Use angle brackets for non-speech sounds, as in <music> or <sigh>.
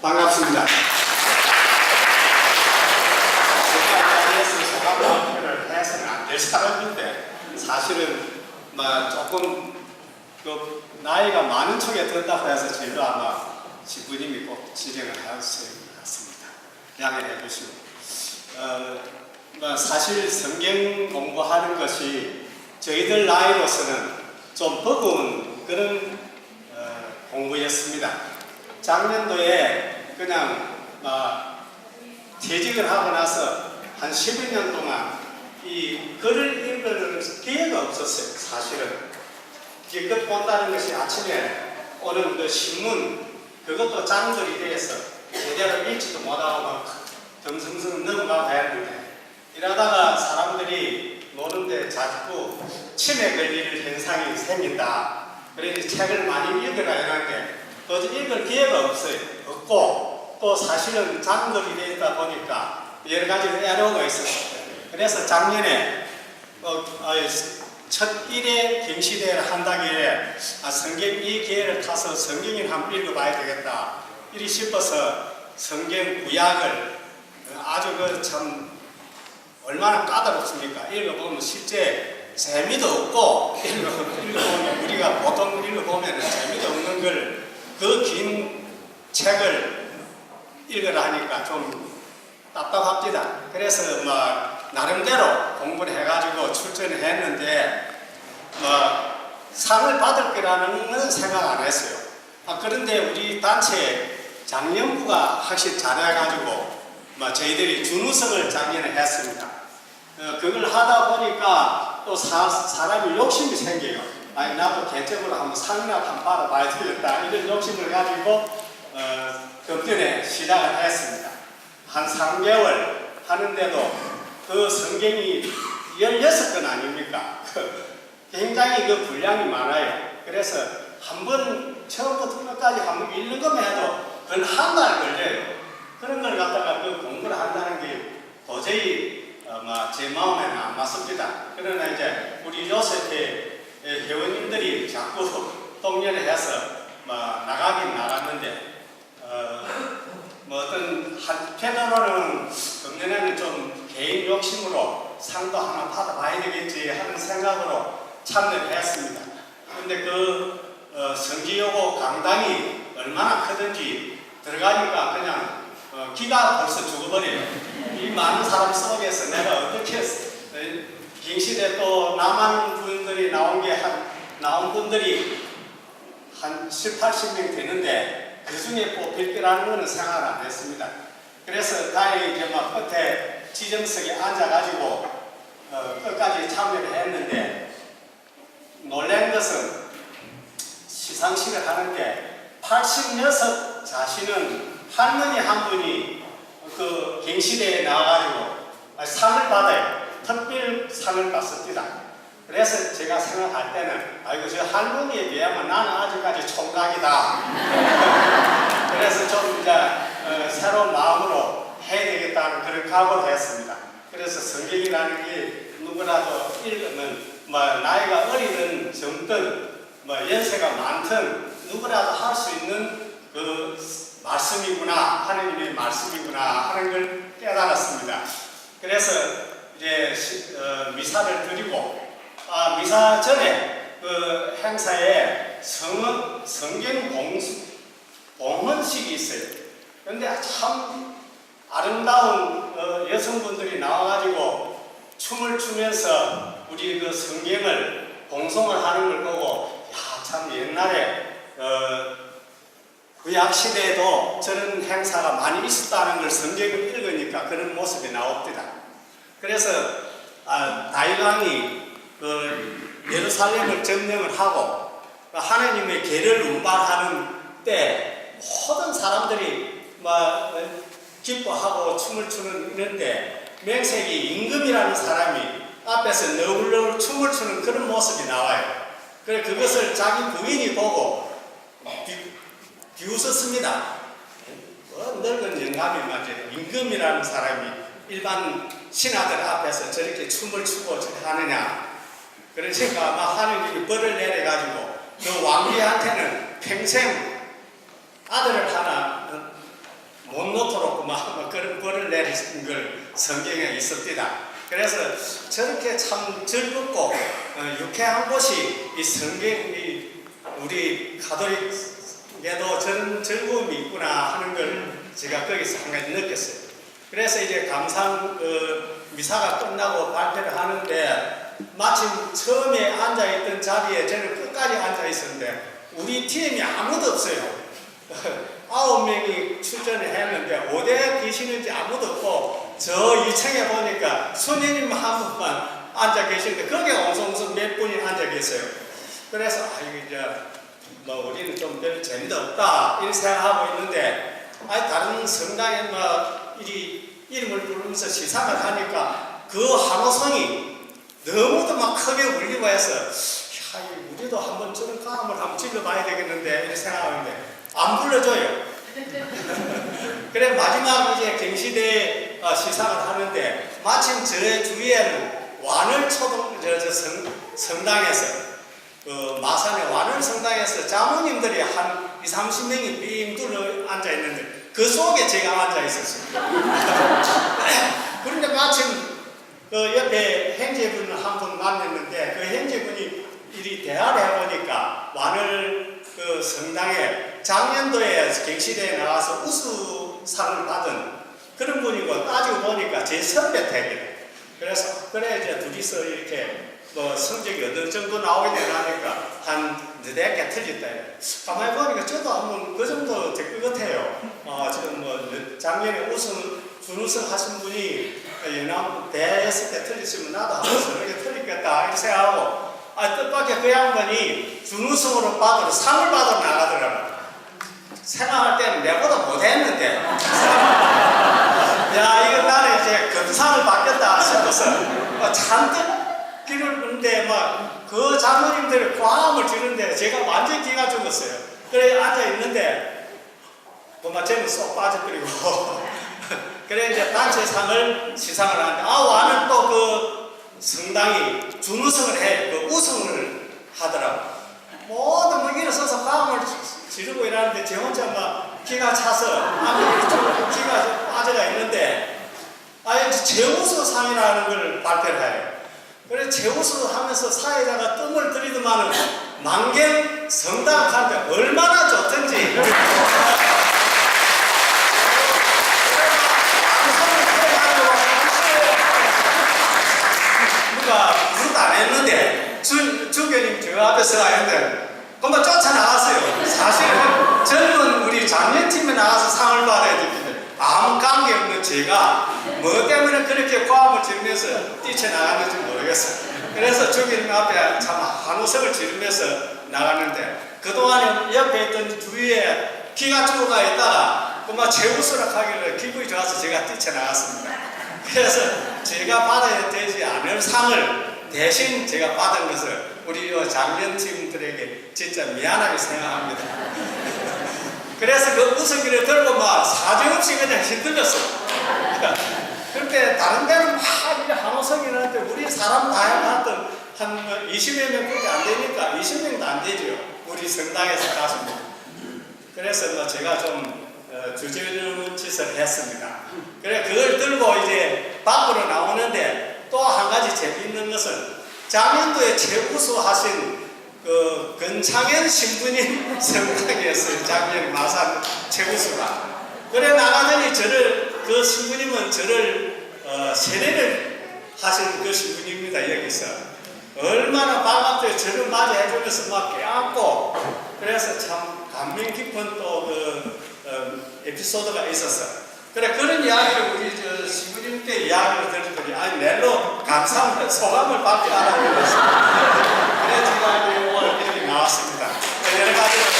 반갑습니다. 제가 이에서 소감 발표를 해서는 안 될 사람인데 사실은 뭐 조금 그 나이가 많은 척에 든다고 해서 저희도 아마 지부님이 꼭 진행을 하실 것 같습니다. 양해해 주시고 어, 뭐 사실 성경 공부하는 것이 저희들 나이로서는 좀 버거운 그런 어, 공부였습니다. 작년도에 그냥 막 퇴직을 하고 나서 한 10여 년 동안 이 글을 읽을 기회가 없었어요, 사실은. 기껏 본다는 것이 아침에 오는 그 신문, 그것도 짠글이 돼서 제대로 읽지도 못하고 막 덩성성 넘어가고 했는데 이러다가 사람들이 노는데 자꾸 치매 걸릴 현상이 생긴다. 그래서 책을 많이 읽으라 이러는 데 도저히 읽을 기회가 없어요. 없고 또 사실은 되어 있다 보니까 여러 가지 애로가 있었어요. 그래서 작년에 어, 어, 첫 1회 경시대회를 한다기에 아, 성경 이 기회를 타서 성경을 한번 읽어봐야 되겠다. 이리 싶어서 성경 구약을 아주 그 참 얼마나 까다롭습니까? 읽어보면 실제 재미도 없고 읽어- <laughs> 읽어보면 우리가 보통 읽어보면 재미도 없는 걸 그긴 책을 읽으라 하니까 좀 답답합니다. 그래서 뭐 나름대로 공부를 해가지고 출전을 했는데 뭐 상을 받을 거라는 건 생각 안 했어요. 아, 그런데 우리 단체 장년부가 확실히 잘해가지고 뭐 저희들이 준우승을 작년에 했습니다. 어, 그걸 하다 보니까 또 사, 사람이 욕심이 생겨요. 아니 나도 개적으로 한번 상이나 한번 받아봐야 되겠다 이런 욕심을 가지고 어, 금전에 시작을 했습니다. 한 3개월 하는데도 그 성경이 16건 아닙니까? 그 <laughs> 굉장히 그 분량이 많아요. 그래서 한 번 처음부터 끝까지 한 번 읽는 것만 해도 그건 한 달 걸려요. 그런 걸 갖다가 그 공부를 한다는 게 도저히 어, 뭐, 제 마음에는 안 맞습니다. 그러나 이제 우리 요셉의 회원님들이 자꾸 <laughs> 동료를 해서 뭐 나가긴 나갔는데 어, 뭐 어떤 한편으로는 금년에는 좀 개인 욕심으로 상도 하나 받아봐야 되겠지 하는 생각으로 참여를 했습니다. 근데 그 어, 성지여고 강당이 얼마나 크든지 들어가니까 그냥 어, 기가 벌써 죽어버려요. 이 많은 사람 속에서 내가 어떻게 어, 갱시대 또 남한 분들이 나온 게 한 나온 분들이 한 7, 80명 되는데 그 중에 뽑힐 거라는 거는 생각을 안 했습니다. 그래서 다행히 이제 막 끝에 지정석에 앉아가지고 어, 끝까지 참여를 했는데 놀란 것은 시상식을 하는데 86 자신은 할머니 한 분이 그 갱시대에 나와가지고 상을 받아요. 특별 상을 받습니다. 그래서 제가 생각할 때는 아이고 저 할머니에 비하면 나는 아직까지 총각이다. <laughs> 그래서 좀 이제 어, 새로운 마음으로 해야 되겠다는 그런 각오를 했습니다. 그래서 성경이라는 게 누구라도 읽으면 뭐 나이가 어리든 젊든 뭐 연세가 많든 누구라도 할 수 있는 그 말씀이구나 하느님의 말씀이구나 하는 걸 깨달았습니다. 그래서 이제 시- 어, 미사를 드리고 아, 미사 전에 그 행사에 성은 성경 공수 봉헌식이 있어요. 근데 참 아름다운 어, 여성분들이 나와가지고 춤을 추면서 우리 그 성경을 봉송을 하는 걸 보고 야 참 옛날에 어, 구약 시대에도 저런 행사가 많이 있었다는 걸 성경을 읽으니까 그런 모습이 나옵니다. 그래서 아, 다윗왕이 그 예루살렘을 점령을 하고 그 하나님의 계를 운반하는 때 모든 사람들이 막 기뻐하고 춤을 추는 이런데 명색이 임금이라는 사람이 앞에서 너울너울 춤을 추는 그런 모습이 나와요. 그래 그것을 자기 부인이 보고 비, 비웃었습니다. 뭐 늙은 영감이 맞아 임금이라는 사람이 일반 신하들 앞에서 저렇게 춤을 추고 저렇게 하느냐. 그러니까 아마 하느님이 벌을 내려가지고 그 왕비한테는 평생 아들을 하나 어, 막, 막 그런 벌을 내린 걸 성경에 있었디다. 그래서 저렇게 참 즐겁고 어, 유쾌한 곳이 이 성경이 우리 가톨릭에도 저런 즐거움이 있구나 하는 걸 제가 거기서 한 가지 느꼈어요. 그래서 이제 감상 어, 미사가 끝나고 발표를 하는데 마침 처음에 앉아 있던 자리에 저는 끝까지 앉아 있었는데 우리 팀이 아무도 없어요. <laughs> 아홉 명이 출전을 했는데 어디에 계시는지 아무도 없고 저 2층에 보니까 손님님 한 분만 앉아 계시는데 거기에 엉성엉성 몇 분이 앉아 계세요. 그래서 아이고 이제 뭐 우리는 좀 별 재미도 없다 이렇게 생각하고 있는데 아니 다른 성당에 뭐 이리 이름을 부르면서 시상을 하니까 그 한호성이 너무도 막 크게 울리고 해서 야, 이 우리도 한번 저런 감을 한번 찔러봐야 되겠는데 이렇게 생각하는데 안 불러줘요. <laughs> 그래 마지막 이제 경시대 어, 시상을 하는데 마침 저의 주위에는 완을 초등 저저 성당에서 그 마산의 완을 성당에서 자모님들이 한 2, 30명이 빙 둘러 앉아 있는데 그 속에 제가 앉아 있었습니다. <laughs> 그런데 마침 그 옆에 행제분을 한 분 만났는데 그 행제분이 이리 대화를 해보니까 완을 그 성당에 작년도에 경시대에 나와서 우수상을 받은 그런 분이고 따지고 보니까 제 선배 택이에요. 그래서 그래 이제 둘이서 이렇게 뭐 성적이 어느 정도 나오게 되니까 한 네댓 개 틀렸다. 가만히 보니까 저도 한번 그 정도 될 것 같아요. 어, 지금 뭐 작년에 우승, 준우승 하신 분이 연암 대했을 때 틀렸으면 나도 한번 개 틀리겠다 이렇게 생각하고 아, 뜻밖의 그 양반이 준우승으로 받으러 상을 받으러 나가더라고요. 생각할 때는 내보다 못했는데 야 이거 나는 이제 금상을 받겠다 싶어서 뭐 잔뜩 길을 걷는데 막 그 장로님들 과음을 지는데 제가 완전히 기가 죽었어요. 그래 앉아 있는데 그만 저는 쏙 빠져버리고 <laughs> 그래 이제 단체상을 시상을 하는데 아 와는 또그 성당이 준우승을 해, 그 우승을 하더라고. 모든 뭐 일어서서 과음을 지르고 이러는데 제 혼자 막 기가 차서 아무리 좀 빠져가 있는데 아 제우수상이라는 걸 발표를 해요. 그래 제우스 하면서 사회자가 뜸을 들이더만은 만경 성당 가는데 얼마나 좋던지. 누가 무릇 안 했는데 주, 주교님 저 앞에서 했는데 그만 쫓아나갔어요. 사실은 젊은 우리 장년팀에 나가서 상을 받아야 되는데 아무 관계 없는 제가 뭐 때문에 그렇게 과음을 지르면서 뛰쳐나갔는지 모르겠어요. 그래서 주교님 앞에 참 한우석을 지르면서 나갔는데 그동안에 옆에 있던 주위에 기가 죽어가 있다가 그만 제우스락 하길래 기분이 좋아서 제가 뛰쳐나갔습니다. 그래서 제가 받아야 되지 않을 상을 대신 제가 받은 것을 우리 장년팀들에게 진짜 미안하게 생각합니다. 그래서 그 우승기를 들고 막 사정없이 그냥 휘둘렸어. <laughs> 그렇게 다른 데는 막 나는데 우리 사람 다 해봤던 한 20여 명밖에 안 되니까 20명도 안 되죠. 우리 성당에서 가서 그래서 뭐 제가 좀 어, 주저리는 짓을 했습니다. 그래 그걸 들고 이제 밖으로 나오는데 또 한 가지 재미있는 것은 작년도에 최우수 하신 그 근창현 신부님 <laughs> 성당이었어요. 작년 마산 최우수가. 그래 나가더니 저를 그 신부님은 저를 어, 세례를 하신 그 신부님입니다 여기서 얼마나 반갑게 저를 맞이해주면서 막 껴안고 그래서 참 감명 깊은 또그 어, 에피소드가 있었어. 그래 그런 이야기를 우리 저 신부님께 이야기를 들었더니 아니 멜로 감상 소감을 받지 않았고 고맙습니다. 네, 은혜를 받으